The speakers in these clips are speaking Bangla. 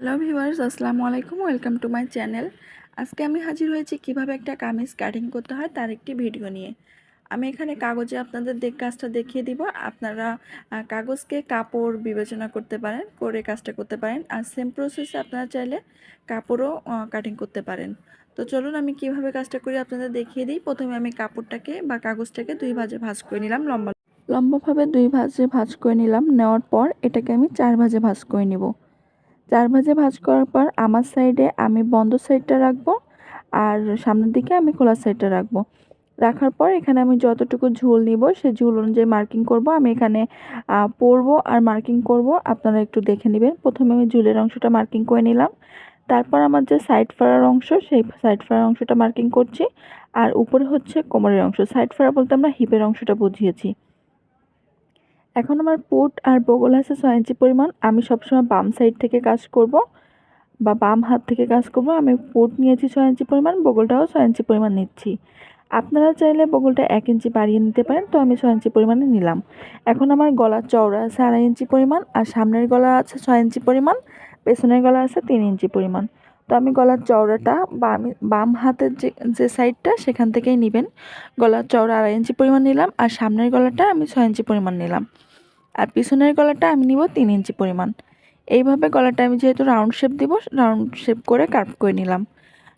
হ্যালো ভিউয়ার্স, আসসালামু আলাইকুম, ওয়েলকাম টু মাই চ্যানেল। আজকে আমি হাজির হয়েছি কীভাবে একটা কামিজ কাটিং করতে হয় তার একটি ভিডিও নিয়ে। আমি এখানে কাগজে আপনাদের দেখ, কাজটা দেখিয়ে দিব। আপনারা কাগজকে কাপড় বিবেচনা করতে পারেন, করে কাজটা করতে পারেন। আর সেম প্রসেসে আপনারা চাইলে কাপড়ও কাটিং করতে পারেন। তো চলুন আমি কীভাবে কাজটা করি আপনাদের দেখিয়ে দিই। প্রথমে আমি কাপড়টাকে বা কাগজটাকে দুই ভাজে ভাজ করে নিলাম লম্বা লম্বাভাবে দুই ভাজে ভাজ করে নিলাম। নেওয়ার পর এটাকে আমি চার ভাজে ভাজ করে নিব। চার ভাজে ভাজ করার পর আমার সাইডে আমি বন্ধ সাইডটা রাখব আর সামনের দিকে আমি খোলা সাইডটা রাখব। রাখার পর এখানে আমি যতটুকু ঝুল নিব সেই ঝুল অনুযায়ী মার্কিং করব। আমি এখানে পরবো আর মার্কিং করব। আপনারা একটু দেখে নেবেন। প্রথমে আমি ঝুলের অংশটা মার্কিং করে নিলাম। তারপর আমার যে সাইড ফাড়ার অংশ, সেই সাইড ফাড়ার অংশটা মার্কিং করছি। আর উপরে হচ্ছে কোমরের অংশ। সাইড ফাড়া বলতে আমরা হিপের অংশটা বুঝিয়েছি। এখন আমার পুট আর বগল আছে ছয় ইঞ্চি পরিমাণ। আমি সবসময় বাম সাইড থেকে কাজ করব বা বাম হাত থেকে কাজ করব। আমি পুট নিয়েছি ছয় ইঞ্চি পরিমাণ, বগলটাও ছয় ইঞ্চি পরিমাণ নিচ্ছি। আপনারা চাইলে বগলটা এক ইঞ্চি বাড়িয়ে নিতে পারেন, তো আমি ছয় ইঞ্চি পরিমাণে নিলাম। এখন আমার গলার চওড়া আছে আড়াই ইঞ্চি পরিমাণ আর সামনের গলা আছে ছয় ইঞ্চি পরিমাণ, পেছনের গলা আছে তিন ইঞ্চি পরিমাণ। তো আমি গলার চওড়াটা বাম বাম হাতের যে যে সাইডটা সেখান থেকেই নেবেন। গলার চওড়া আড়াই ইঞ্চি পরিমাণ নিলাম আর সামনের গলাটা আমি ছয় ইঞ্চি পরিমাণ নিলাম। আর পিছনের গলাটা আমি নিব তিন ইঞ্চি পরিমাণ। এইভাবে গলাটা আমি যেহেতু রাউন্ড শেপ দিব রাউন্ড শেপ করে কার্ভ করে নিলাম।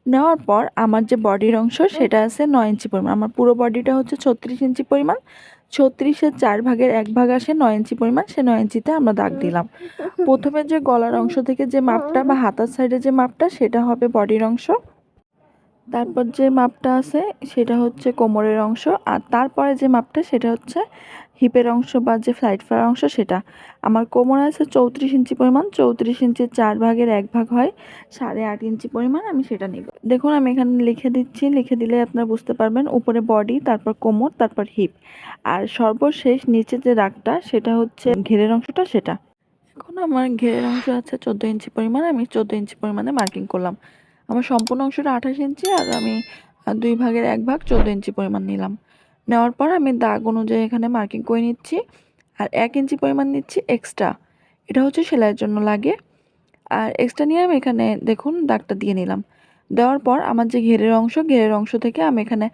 নেওয়ার পর আমার যে বডির অংশ সেটা আছে নয় ইঞ্চি পরিমাণ। আমার পুরো বডিটা হচ্ছে ছত্রিশ ইঞ্চি পরিমাণ। ছত্রিশের চার ভাগের এক ভাগ আসে নয় ইঞ্চি পরিমাণ। সে নয় ইঞ্চিতে আমরা দাগ দিলাম। প্রথমে যে গলার অংশ থেকে যে মাপটা বা হাতার সাইডে যে মাপটা সেটা হবে বডির অংশ। তারপর যে মাপটা আছে সেটা হচ্ছে কোমরের অংশ আর তারপরে যে মাপটা সেটা হচ্ছে হিপের অংশ বা যে ফ্লাইট ফার অংশ সেটা। আমার কোমর আছে চৌত্রিশ ইঞ্চি পরিমাণ, চৌত্রিশ ইঞ্চির চার ভাগের এক ভাগ হয়, সাড়ে আট ইঞ্চি পরিমাণ আমি সেটা নিব। দেখুন, আমি এখানে লিখে দিচ্ছি, লিখে দিলে আপনারা বুঝতে পারবেন, উপরে বডি তারপর কোমর, তারপর হিপ আর সর্বশেষ নিচে যে দাগটা সেটা হচ্ছে ঘেরের অংশটা সেটা। এখন আমার ঘেরের অংশ আছে চোদ্দ ইঞ্চি পরিমাণ, আমি চোদ্দ ইঞ্চি পরিমাণে মার্কিং করলাম। আমার সম্পূর্ণ অংশটা আঠাশ ইঞ্চি আর আমি দুই ভাগের এক ভাগ চোদ্দ ইঞ্চি পরিমাণ নিলাম। নেওয়ার পর আমি দাগ অনুযায়ী এখানে মার্কিং করে নিচ্ছি আর এক ইঞ্চি পরিমাণ নিচ্ছি এক্সট্রা এটা হচ্ছে সেলাইয়ের জন্য লাগে। আর এক্সট্রা নিয়ে আমি এখানে দেখুন দাগটা দিয়ে নিলাম। দেওয়ার পর আমার যে ঘেরের অংশ ঘেরের অংশ থেকে আমি এখানে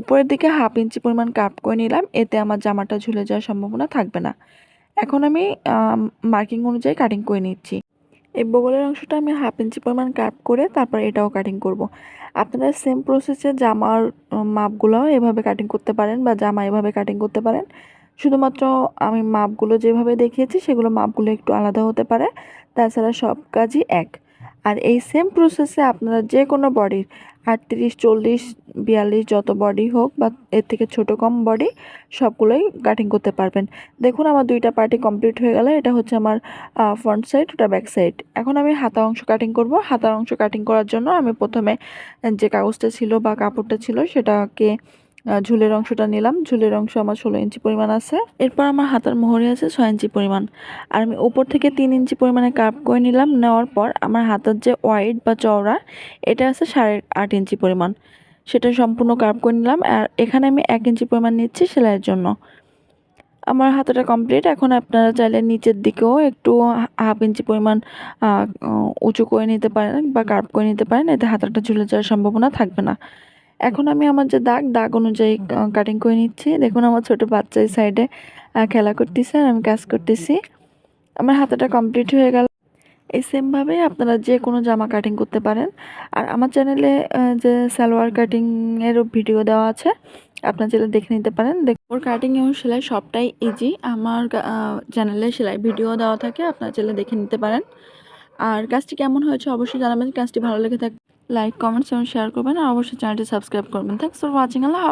উপরের দিকে হাফ ইঞ্চি পরিমাণ কাপ করে নিলাম। এতে আমার জামাটা ঝুলে যাওয়ার সম্ভাবনা থাকবে না। এখন আমি মার্কিং অনুযায়ী কাটিং করে নিচ্ছি। এই বগলের অংশটা আমি হাফ ইঞ্চি পরিমাণ কাট করে তারপর এটাও কাটিং করব। আপনারা সেম প্রসেসে জামার মাপগুলো মাপগুলোও এভাবে কাটিং করতে পারেন বা জামা এভাবে কাটিং করতে পারেন শুধুমাত্র আমি মাপগুলো যেভাবে দেখিয়েছি সেগুলো মাপগুলো একটু আলাদা হতে পারে, তাছাড়া সব কাজই এক আর এই সেম প্রসেসে আপনারা যে কোনো বডির আটত্রিশ, চল্লিশ, বিয়াল্লিশ যত বডি হোক বা এর থেকে ছোট কম বডি সবগুলোই কাটিং করতে পারবেন। দেখুন আমার দুইটা পার্টি কমপ্লিট হয়ে গেলে এটা হচ্ছে আমার ফ্রন্ট সাইড ওটা ব্যাক সাইড এখন আমি হাতা অংশ কাটিং করব। হাতার অংশ কাটিং করার জন্য আমি প্রথমে যে কাগজটা ছিল বা কাপড়টা ছিল সেটাকে ঝুলের অংশটা নিলাম। ঝুলের অংশ আমার ষোলো ইঞ্চি পরিমাণ আছে। এরপর আমার হাতার মোহরে আছে ছয় ইঞ্চি পরিমাণ। আর আমি উপর থেকে তিন ইঞ্চি পরিমাণে কার্ভ করে নিলাম। নেওয়ার পর আমার হাতের যে ওয়াইড বা চওড়া, এটা আছে সাড়ে আট ইঞ্চি পরিমাণ। সেটা সম্পূর্ণ কাপ করে নিলাম। আর এখানে আমি এক ইঞ্চি পরিমাণ নিচ্ছি সেলাইয়ের জন্য। আমার হাতাটা কমপ্লিট। এখন আপনারা চাইলে নিচের দিকেও একটু হাফ ইঞ্চি পরিমাণ উঁচু করে নিতে পারেন বা কার্ভ করে নিতে পারেন। এতে হাতাটা ঝুলে যাওয়ার সম্ভাবনা থাকবে না। এখন আমি আমার যে দাগ দাগ অনুযায়ী কাটিং করে নিচ্ছি। দেখুন আমার ছোট বাচ্চা এই সাইডে খেলা করতেছে আর আমি কাজ করতেছি। আমার হাতাটা কমপ্লিট হয়ে গেল। এই সেমভাবে আপনারা যে কোনো জামা কাটিং করতে পারেন। আর আমার চ্যানেলে যে সালোয়ার কাটিংয়েরও ভিডিও দেওয়া আছে আপনার চ্যানেলে দেখে নিতে পারেন। দেখ ওর কাটিং এবং সেলাই সবটাই ইজি আমার চ্যানেলে সেলাই ভিডিও দেওয়া থাকে আপনার চ্যানেলে দেখে নিতে পারেন। আর কাজটি কেমন হয়েছে অবশ্যই জানাবেন। কাজটি ভালো লেগে থাকলে লাইক কমেন্টস এবং শেয়ার করবেন আর অবশ্যই চ্যানেলটি সাবস্ক্রাইব করবেন থ্যাংকস ফর ওয়াচিং আল্লাহ।